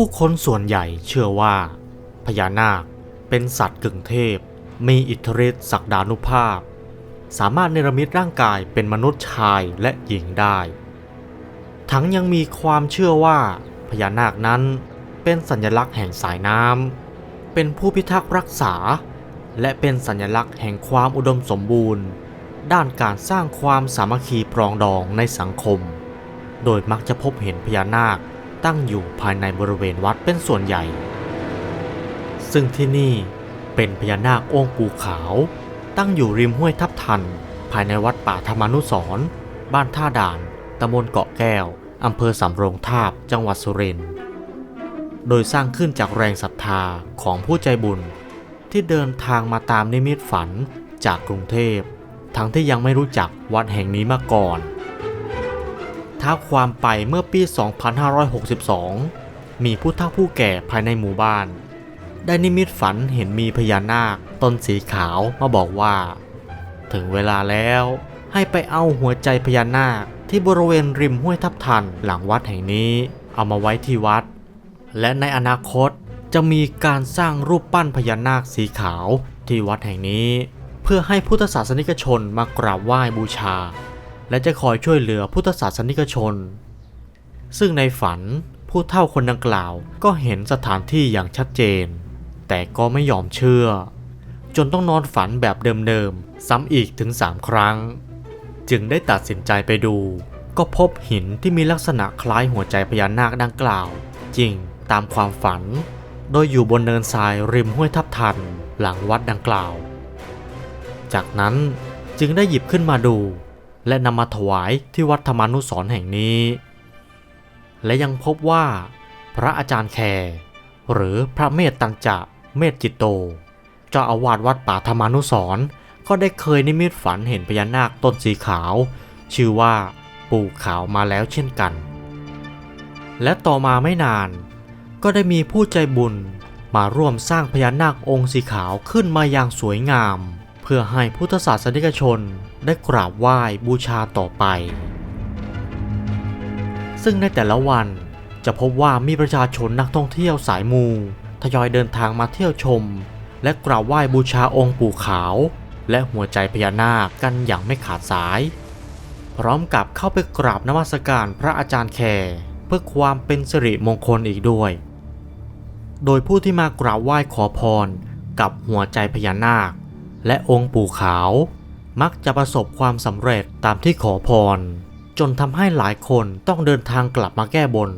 ผู้คนส่วนใหญ่เชื่อว่า พญานาคเป็นสัตว์กึ่งเทพ มีอิทธิฤทธิ์ศักดานุภาพ สามารถเนรมิตร่างกายเป็นมนุษย์ชายและหญิงได้ ทั้งยังมีความเชื่อว่าพญานาคนั้นเป็นสัญลักษณ์แห่งสายน้ำเป็นผู้พิทักษ์รักษา และเป็นสัญลักษณ์แห่งความอุดมสมบูรณ์ ด้านการสร้างความสามัคคีปรองดองในสังคม โดยมักจะพบเห็นพญานาค ตั้งอยู่ภายในบริเวณวัดเป็นส่วนใหญ่ ซึ่งที่นี่เป็นพญานาคองค์ปูขาว ตั้งอยู่ริมห้วยทับทัน ภายในวัดป่าธรรมานุสรบ้านท่าด่านตำบลเกาะแก้วอำเภอสำโรงทาบจังหวัดสุรินทร์โดยสร้างขึ้นจากแรงศรัทธาของผู้ใจบุญ ที่เดินทางมาตามนิมิตฝันจากกรุงเทพ ทั้งที่ยังไม่รู้จักวัดแห่งนี้มาก่อน ท้าความไปเมื่อปี 2562 มีผู้เฒ่าผู้แก่ภายในหมู่บ้าน ได้นิมิตฝันเห็นมีพญานาคตนสีขาวมาบอกว่า ถึงเวลาแล้วให้ไปเอาหัวใจพญานาคที่บริเวณริมห้วยทับทันหลังวัดแห่งนี้เอามาไว้ที่วัด และในอนาคตจะมีการสร้างรูปปั้นพญานาคสีขาวที่วัดแห่งนี้ เพื่อให้พุทธศาสนิกชนมากราบไหว้บูชา และจะคอยช่วยเหลือพุทธศาสนิกชน ซึ่งในฝันผู้เฒ่าคนดังกล่าวก็เห็นสถานที่อย่างชัดเจน แต่ก็ไม่ยอมเชื่อ จนต้องนอนฝันแบบเดิมๆ ซ้ำอีกถึงสามครั้ง จึงได้ตัดสินใจไปดู ก็พบหินที่มีลักษณะคล้ายหัวใจพญานาคดังกล่าว จริงตามความฝัน โดยอยู่บนเนินทรายริมห้วยทับทันหลังวัดดังกล่าว จากนั้นจึงได้หยิบขึ้นมาดู และนำมาถวายที่วัดธรรมานุสรแห่งนี้ และยังพบว่า พระอาจารย์แคร์หรือพระเมตตัญจะเมตจิตโต เจ้าอาวาสวัดป่าธรรมานุสรก็ได้เคยนิมิตฝันเห็นพญานาคต้นสีขาว ชื่อว่าปู่ขาวมาแล้วเช่นกัน และต่อมาไม่นาน ก็ได้มีผู้ใจบุญมาร่วมสร้างพญานาคองค์สีขาวขึ้นมาอย่างสวยงาม เพื่อให้พุทธศาสนิกชน ได้กราบไหว้บูชาต่อไป ซึ่งในแต่ละวันจะพบว่ามีประชาชนนักท่องเที่ยวสายมูทยอยเดินทางมาเที่ยวชม และกราบไหว้บูชาองค์ปู่ขาว และหัวใจพญานาคกันอย่างไม่ขาดสาย พร้อมกับเข้าไปกราบนมัสการพระอาจารย์แคร์เพื่อความเป็นสิริมงคลอีกด้วย โดยผู้ที่มากราบไหว้ขอพรกับหัวใจพญานาค และองค์ปู่ขาว มักจะประสบความสำเร็จตามที่ขอพร จนทำให้หลายคนต้องเดินทางกลับมาแก้บน